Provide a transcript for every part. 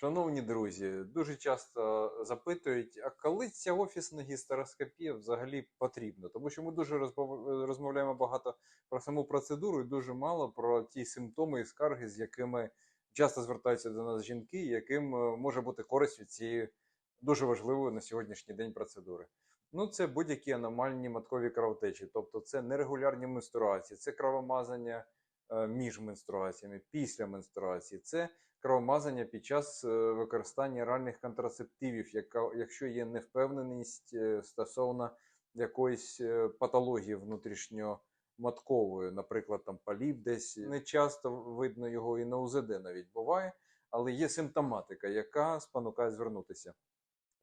Шановні друзі, дуже часто запитують, а коли ця офісна гістероскопія взагалі потрібна? Тому що ми дуже розмовляємо багато про саму процедуру і дуже мало про ті симптоми і скарги, з якими часто звертаються до нас жінки, яким е, може бути користь від цієї дуже важливої на сьогоднішній день процедури. Ну, це будь-які аномальні маткові кровотечі, тобто це нерегулярні менструації, це кровомазання між менструаціями, після менструації, це кровомазання під час е, використання оральних контрацептивів, якщо є невпевненість е, стосовно якоїсь е, патології внутрішньоматкової, наприклад, там поліп десь не часто видно його і на УЗД навіть буває, але є симптоматика, яка спонукає звернутися.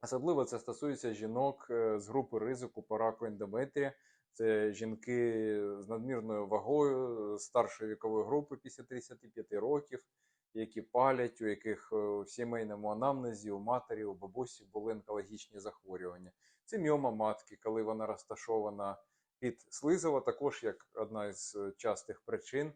Особливо це стосується жінок е, з групи ризику по раку ендометрія. Це жінки з надмірною вагою старшої вікової групи після 35 років, які палять, у яких е, в сімейному анамнезі, у матері, у бабусі були онкологічні захворювання. Це міома матки, коли вона розташована під слизово, також як одна із е, частих причин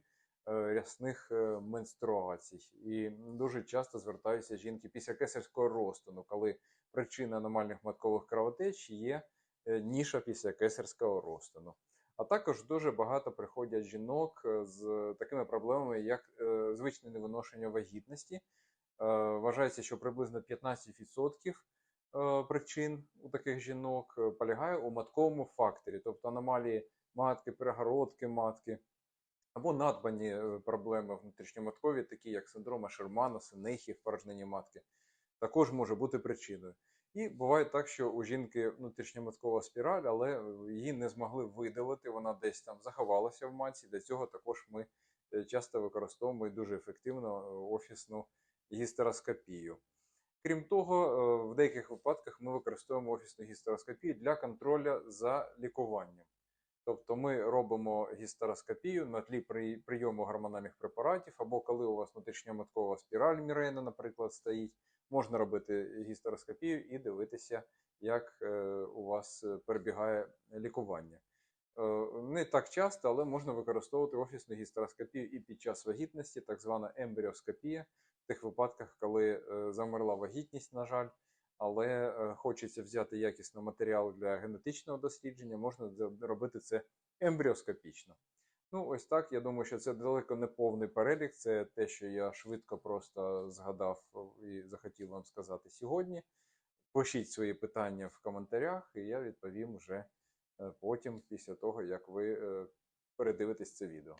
рясних е, менструацій. І дуже часто звертаються жінки після кесарського розтину, коли причина аномальних маткових кровотеч є е, ніша після кесарського розтину. А також дуже багато приходять жінок е, з такими проблемами, як е, звичне невиношення вагітності. Е, Вважається, що приблизно 15% е, причин у таких жінок е, полягає у матковому факторі, тобто аномалії матки, перегородки матки, або надбані е, проблеми внутрішньоматкові, такі як синдром Ашермана, синехів, порожнення матки, також може бути причиною. І буває так, що у жінки внутрішньоматкова спіраль, але її не змогли видалити, вона десь там заховалася в матці. Для цього також ми е, часто використовуємо і дуже ефективно е, офісну гістероскопію. Крім того, е, в деяких випадках ми використовуємо офісну гістероскопію для контролю за лікуванням. Тобто ми робимо гістероскопію на тлі при- прийому гормональних препаратів, або коли у вас внутрішньоматкова спіраль Мірена, наприклад, стоїть, можна робити гістероскопію і дивитися, як е, у вас е, перебігає лікування. Е, Не так часто, але можна використовувати офісну гістероскопію і під час вагітності, так звана ембріоскопія, в тих випадках, коли замерла вагітність, на жаль, але е, хочеться взяти якісний матеріал для генетичного дослідження, можна робити це ембріоскопічно. Ну, ось так. Я думаю, що це далеко не повний перелік. Це те, що я швидко просто згадав і захотів вам сказати сьогодні. Пишіть свої питання в коментарях, і я відповім вже е, потім, після того, як ви е, передивитесь це відео.